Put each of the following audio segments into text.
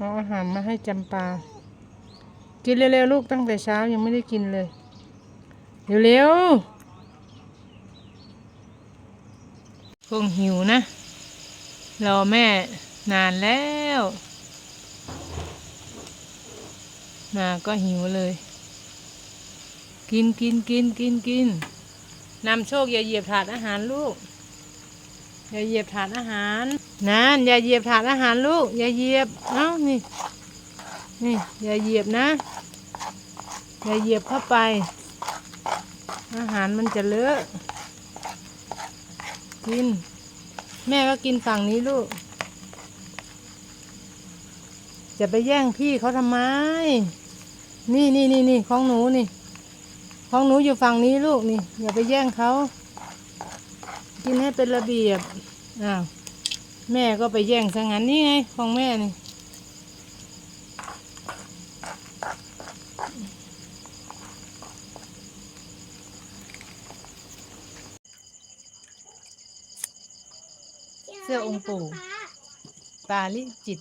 เอาอาหารมาให้จำปา กินเร็วๆลูกตั้งแต่เช้ายังไม่ได้กินเลย เร็วๆคงหิวนะ รอแม่นานแล้ว มาก็หิวเลย กินกินกินกินกินนำโชคอย่าเหยียบถาดอาหารลูก อย่าเหยียบถาดอาหารนั่นอย่าเหยียบถาดอาหารลูก อย่าเหยียบ เอ้า นี่ นี่ อย่าเหยียบนะ อย่าเหยียบเข้าไป อาหารมันจะเลอะ กิน แม่ก็กินฝั่งนี้ลูก จะไปแย่งพี่เขาทำไม นี่นี่นี่นี่ของหนูนี่ ของหนูอยู่ฝั่งนี้ลูกนี่ อย่าไปแย่งเขา กินให้เป็นระเบียบอ้าวแม่ก็ไปแย่งซะงั้นนี่ไงของแม่นี่เสื้อองค์ปู่ปาลิจิต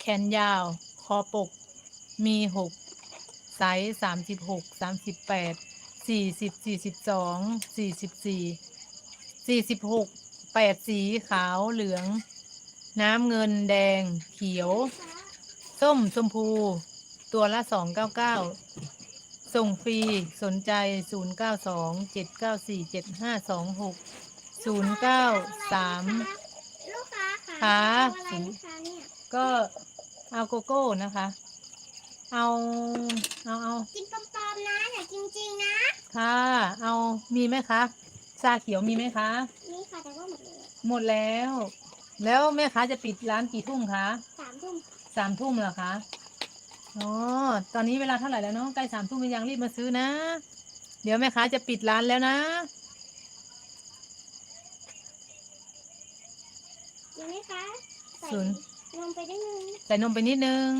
แขนยาว คอปก มีหกไซส์สามสิบหกสามสิบแปด สี่สิบสี่สิบสองสี่สิบสี่สี่สิบหกแปดสีขาวเหลือง น้ำเงินแดง เขียว ส้มชมพู ตัวละสองเก้าเก้าส่งฟรีสนใจศูนย์เก้าสองเจ็ดเก้าสี่เจ็ดห้าสองหกศูนย์เก้าสามลูกค้าค่ะเอาอะไรนะคะเนี่ย ก็เอาโกโก้นะคะ เอาเอาเอากินปลอมๆนะอย่ากินจริงนะค่ะ เอามีไหมคะชาเขียวมีไหมคะ นี่ค่ะแต่ว่าหมดเลยหมดแล้ว แล้วแม่ค้าจะปิดร้านกี่ทุ่มคะสามทุ่มสามทุ่มเหรอคะอ๋อตอนนี้เวลาเท่าไหร่แล้วเนาะใกล้สามทุ่มหรือยังรีบมาซื้อนะ เดี๋ยวแม่ค้าจะปิดร้านแล้วนะเห็นไหมคะใส่ศูนย์ลงไปได้นึงใส่นมไปนิดนึง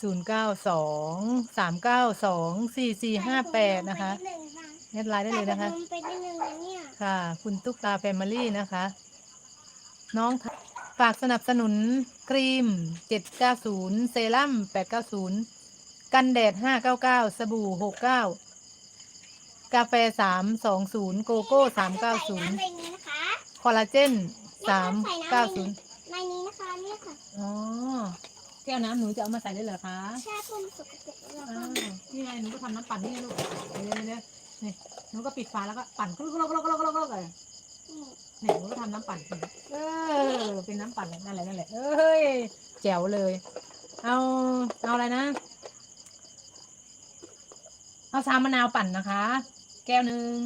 ศูนย์เก้าสองสามเก้าสองสี่สี่ห้าแปดนะคะใส่ถุงลงไปนิดนึงค่ะแอดไลน์ได้เลยนะคะใส่นมไปนิดนึงนะเนี่ยค่ะ คุณตุ๊กตาแฟมิลี่นะคะ น้องฝากสนับสนุนครีม 790 เซรั่ม 890 กันแดด 599 สบู่ 69 กาแฟ 320 โกโก้ใส่น้ำไปนี้390นะคะคอลลาเจน 390 ในนี้นะคะเนี่ยค่ะ อ๋อ แก้วน้ำหนูจะเอามาใส่ได้เหรอคะแช่ต้มสุกเสร็จแล้วอ้าก็วนี่ไงหนูก็ทำน้ำปั่นนี่ลูกเดี๋ยวเดี๋ยวเดี๋ยวนี่หนูก็ปิดฝาแล้วก็ปั่นกรุกกรุกกรุกกรุกกรุกกรุกเลยนี่เนี่ยหนูก็ทำน้ำปั่นเออเป็นน้ำปั่นนั่นแหละนั่นแหละเอ้ยแจ๋วเลย เอาเอาอะไรนะ เอาชามะนาวปั่นนะคะ แก้วหนึ่ง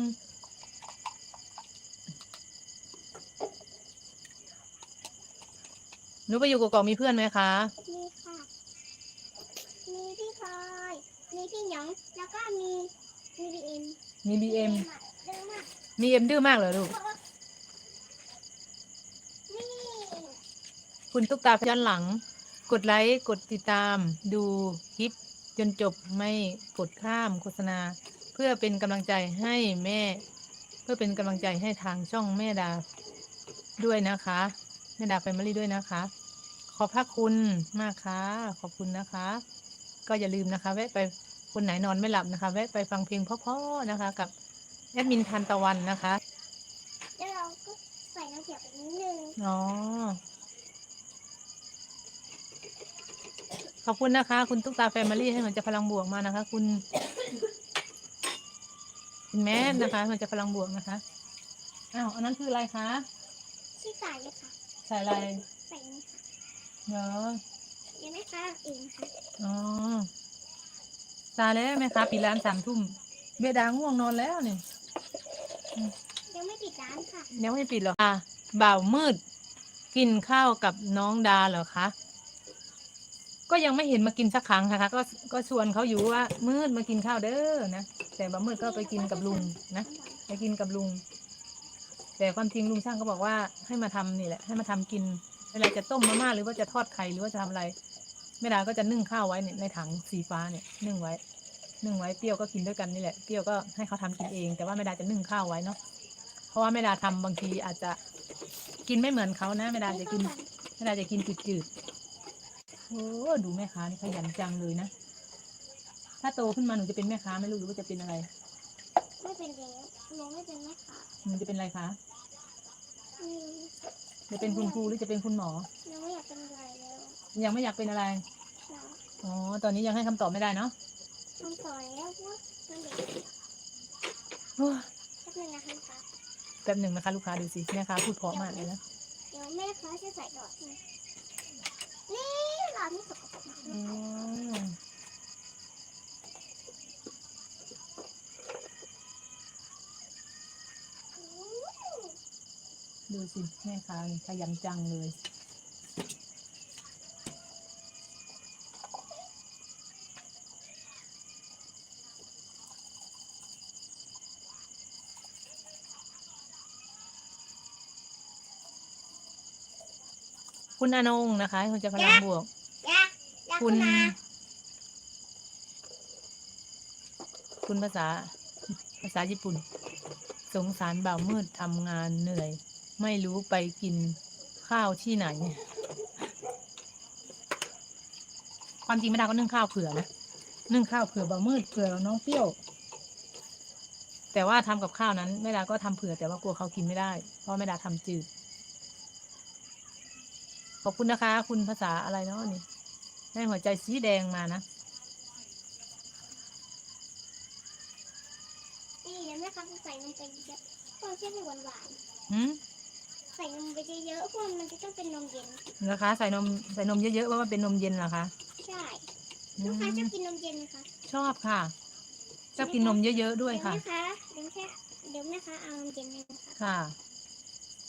หนูไปอยู่กกอกมีเพื่อนไหมคะนี่ค่ะ มีพี่พลอย มีพี่หยองแล้วก็มีมีบีเอ็มมีบีเอ็มเดิมมากมีเอ็มดื้อมากเหรอลูกนี่คุณตุ๊กตาย้อนหลัง กดไลค์ กดติดตาม ดูคลิปจนจบไม่กดข้ามโฆษณา เพื่อเป็นกำลังใจให้แม่ เพื่อเป็นกำลังใจให้ทางช่องแม่ดาด้วยนะคะแม่ดาแฟมิลี่ด้วยนะคะ ขอบพระคุณมากค่ะขอบคุณนะคะ ก็อย่าลืมนะคะแวะไป คนไหนนอนไม่หลับนะคะ แวะไปฟังเพลงเพราะๆนะคะ กับแอดมินทันตะวันนะคะแล้วเราก็ใส่น้ำเขียวไปนิดนึงอ๋อขอบคุณนะคะ คุณตุ๊กตาแฟมิลี่ให้มันจะพลังบวกมานะคะ คุณ คุณแม่นะคะ มันจะพลังบวกนะคะอ้าวอันนั้นคืออะไรคะที่ใส่เลยค่ะใส่อะไรใส่นี่ค่ะเนาะยังไม่ค้างเองค่ะอ๋อ ตายแล้วแม่ค้าปิดร้านสามทุ่มเบียดาง่วงนอนแล้วเนี่ยยังไม่ปิดร้านค่ะ ยังไม่ปิดหรอกค่ะบ่าวมืด กินข้าวกับน้องดาเหรอคะก็ยังไม่เห็นมากินสักครั้งค่ะก็ก็ชวนเขาอยู่ว่ามืดมากินข้าวเด้อนะแต่บ่าวมืดก็ไปกินกับลุงนะไปกินกับลุง แต่ความจริงลุงช่างก็บอกว่าให้มาทำนี่แหละ ให้มาทำกินเวลาจะต้มมาม่าหรือว่าจะทอดไข่หรือว่าจะทำอะไร แม่ดาก็จะนึ่งข้าวไว้เนี่ยในถังสีฟ้าเนี่ยนึ่งไว้ นึ่งไว้เปรี้ยวก็กินด้วยกันนี่แหละเปรี้ยวก็ให้เขาทำกินเอง แต่ว่าแม่ดาจะนึ่งข้าวไว้เนาะเพราะว่าแม่ดาทำบางทีอาจจะกินไม่เหมือนเขานะแม่ดาจะกินเวลาจะกินจืดๆโอ้ดูแม่ค้านี่ขยันจังเลยนะถ้าโตขึ้นมาหนูจะเป็นแม่ค้าไหมลูกหรือว่าจะเป็นอะไร ไม่เป็นแล้วหนูไม่เป็นแม่ค้าหนูจะเป็นอะไรคะอืมจะเป็นคุณครูหรือจะเป็นคุณหมอหนูไม่อยากเป็นอะไรแล้ว ยังไม่อยากเป็นอะไรนะอ๋อ ตอนนี้ยังให้คำตอบไม่ได้เนาะทำต่อแล้วเพราะว่ามันเด็กโอ้ยแป๊บนึงนะคะลูกค้าแป๊บหนึ่งนะคะลูกค้าดูสิแม่ค้าพูดเพราะมากเลยนะ เดี๋ยวแม่ค้าจะใส่หลอดให้นี่หลอดนี่สกปรกมากอืมดูสิแม่ค้านี่ขยันจังเลย คุณอนงนะคะ คุณจะพลังบวกอยากอยากคุณมาคุณภาษา ภาษาญี่ปุ่น สงสารบ่าวมืดทำงานเหนื่อย ไม่รู้ไปกินข้าวที่ไหน ความจริงไม่ได้ก็นึ่งข้าวเผื่อนะ นึ่งข้าวเผื่อบ่าวมืดเผื่อน้องเปรี้ยว แต่ว่าทำกับข้าวนั้นแม่ดาก็ทำเผื่อแต่ว่ากลัวเขากินไม่ได้ เพราะแม่ดาทำจืด ขอบคุณนะคะ คุณภาษาอะไรเนาะนี่ได้หัวใจสีแดงมานะนี่เดี๋ยวแม่ค้าจะใส่นมไปเยอะเพราะมันจะให้หวานหวานหืมๆใส่นมไปเยอะๆเพราะมันจะต้องเป็นนมเย็นนะคะใส่นมใส่นมเยอะๆเพราะว่าเป็นนมเย็นเหรอคะใช่อืลูกค้าชอบมกินนมเย็นไหมคะชอบค่ะ ชอบกินนมเยอะๆด้วยค่ะ เดี๋ยวแม่ค้าเดี๋ยวแค่เดี๋ยวแม่ค้าเอานมเย็นให้นะคะค่ะ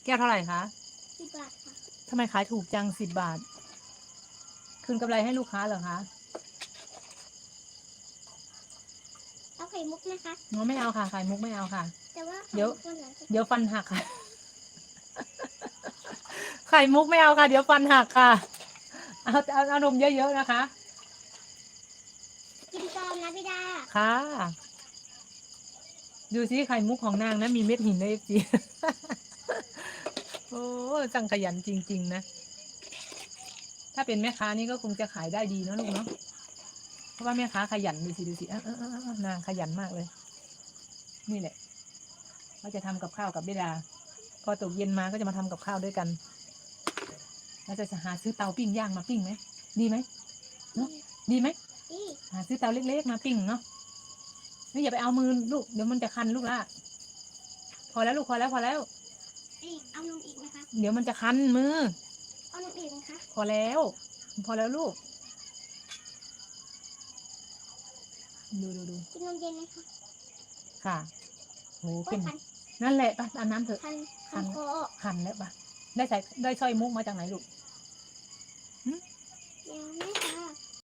แก้วเท่าไหร่คะสิบบาทค่ะ ทำไมขายถูกจังสิบบาท คืนกำไรให้ลูกค้าเหรอคะเอาไข่มุกนะคะงอไม่เอาค่ะไข่มุกไม่เอาค่ะ แต่ว่าเดี๋ยว ไข่มุกมันหวานสุดเดี๋ยวฟันหักค่ะ ไข่มุกไม่เอาค่ะ เดี๋ยวฟันหักค่ะ เอาเอาเอานมเยอะๆนะคะ กินตอมนะพี่ดาค่ะ ดูสิไข่มุกของนางนะมีเม็ดหินในเอฟซี โอ้จังขยันจริง ๆ นะ ถ้าเป็นแม่ค้านี่ก็คงจะขายได้ดีเนะลูกเนาะ เพราะว่าแม่ค้าขยันดูสิดูสิออนางขยันมากเลย นี่แหละเขาจะทำกับข้าวกับเบดา พอตกเย็นมาก็จะมาทำกับข้าวด้วยกัน แล้วจะหาซื้อเตาปิ้งย่างมาปิ้งไหม ดีไหมเนอะดีไหมหาซื้อเตาเล็กๆมาปิ้งเนาะนี่อย่าไปเอามือลูก เดี๋ยวมันจะคันลูกละพอแล้วลูกพอแล้วพอแล้ว นี่เอานมอีกนะคะ เดี๋ยวมันจะคันมือ เอานมอีกนะคะ พอแล้ว พอแล้วลูก ดูดูดูกินนมเย็นไหมคะค่ะโหโอ้เป็ยนพันนั่นแหละปะอาบน้ำเถอะพันพันคอคันแล้วปะได้ใส่ได้สร้อยมุกมาจากไหนลูก เดี๋ยวแม่